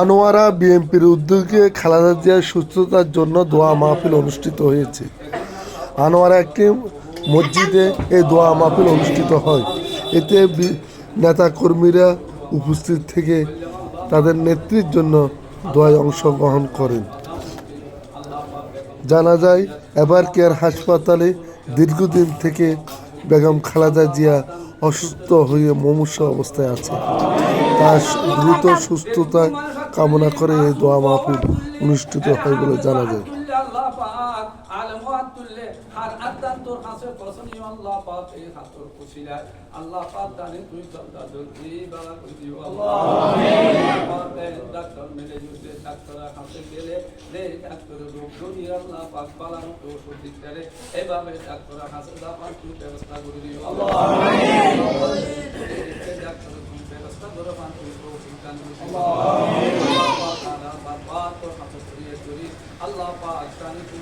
আনোয়ারা বিএনপির উদ্যোগে খালেদা জিয়ার সুস্থতার জন্য দোয়া মাহফিল অনুষ্ঠিত হয়েছে। আনোয়ারা একটি মসজিদে এই দোয়া মাহফিল অনুষ্ঠিত হয়। এতে নেতাকর্মীরা উপস্থিত থেকে তাদের নেত্রীর জন্য দোয়ায় অংশগ্রহণ করেন। জানা যায়, এবার কেয়ার হাসপাতালে দীর্ঘদিন থেকে বেগম খালেদা জিয়া অসুস্থ হয়ে মুমূর্ষ অবস্থায় আছে। তার দ্রুত সুস্থতা কামনা করে এই দোয়া মাহফিল অনুষ্ঠিত হয় বলে জানা যায়। ব্যবস্থা ব্যবস্থা করে পান তুই তো সিদ্ধান্ত আল্লাহ বাবা তো হাতে করিয়ে করি আল্লাহ পাক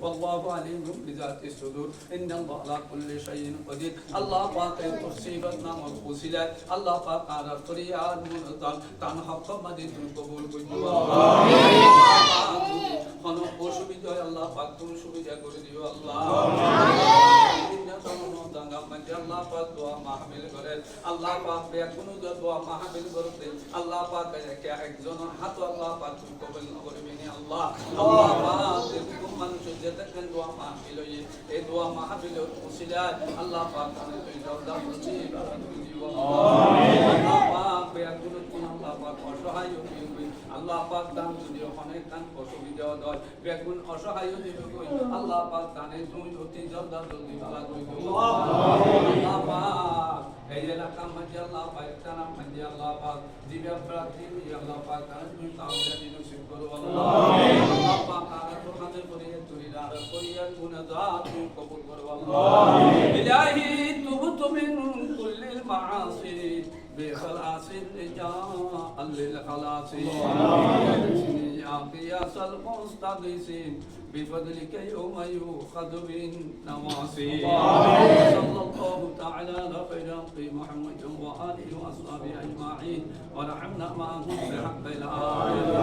والله عليم بذات الصدور ان الله على كل شيء قدير الله পাক এর তসিবত নাম ওসিলা আল্লাহ পাক আর ফরিয়াদ মুনজাল তান হক মাদি তুমি কবুল করো আল্লাহ কোন অসুবিধা হয় আল্লাহ পাক তুমি সুবিধা করে দিও আল্লাহ বিভিন্ন ধরনের দাঙ্গা মধ্যে আল্লাহ পাক দোয়া মাহফিল করেন আল্লাহ পাক বেগুন দোয়া মাহফিল করতে আল্লাহ পাক একে একজন হাত আল্লাহ পাক তুমি কবুল করবেন আল্লাহ আল্লাহ পাক দোয়া মাহফিলের উসিলায় আল্লাহ পাক আমি তুই দরদা বলছি বারাক দিও আল্লাহ পাক বেগুন তুমি আল্লাহ পাক অসহায় হয়ে আল্লাহ পাক দান যদি অনেক দান অসুবিধা হয় বেগুন অসহায় কই আল্লাহ পাক দানে তুমি অতি জলদা জলদি বালা কই আল্লাহ পাক এই এলাকা মধ্যে আল্লাহ পাক তারা মধ্যে আল্লাহ পাক। দিবে প্রার্থী আল্লাহ পাক তারা তুমি কাময়াবি নসিব করো আল্লাহ পাক আর তোমাদের পরিয়ে তুই আর إلهي دعاكم تبت من كل المعاصي بخلاص النجاة للخلاص. يا قياس المستغيثين بفضلك يوم يؤخذ من نواصي صلى الله تعالى على خير محمد وآله وأصحابه أجمعين. ورحمنا معهم بحق الآية